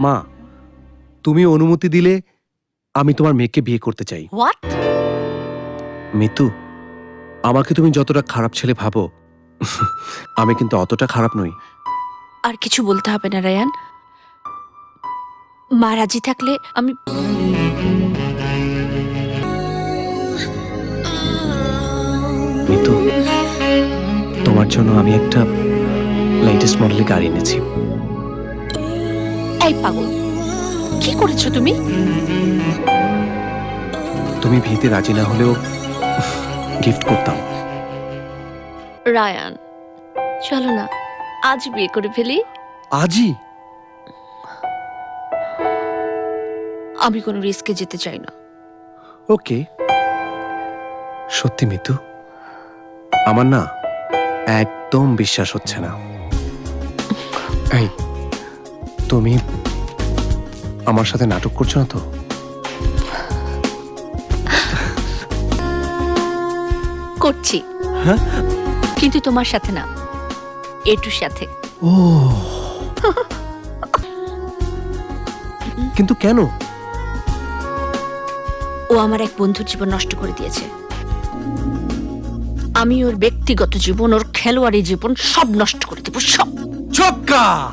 মা তুমি অনুমতি দিলে আমি তোমার মেয়েকে বিয়ে করতে চাই। হোয়াট মিতু আমাকে তুমি যতটা খারাপ ছেলে ভাবো আমি কিন্তু অতটা খারাপ নই। আর কিছু বলতে হবে না রায়ান। মা রাজি থাকলে আমি মিতু তোমার জন্য আমি একটা লেটেস্ট মডেলের গাড়ি এনেছি। এই পাগল কি করেছ তুমি? তুমি ভিতে রাজি না হলেও গিফট করতাম। রায়ান চলো না আজ বিয়ে করে ফেলি। আজই? আমি কোনো রিস্কে যেতে চাই না। ওকে। সত্যি মিতু আমার না একদম বিশ্বাস হচ্ছে না। এই তুমি আমার সাথে নাটক করছ না তো? করছি। হ্যাঁ? কিন্তু তোমার সাথে না। এটুর সাথে। ও। কিন্তু কেন? ও আমার এক বন্ধুর জীবন নষ্ট করে দিয়েছে। আমি ওর ব্যক্তিগত জীবন ওর খেলোয়াড়ি জীবন সব নষ্ট করে দেবো সব। ছক্কা!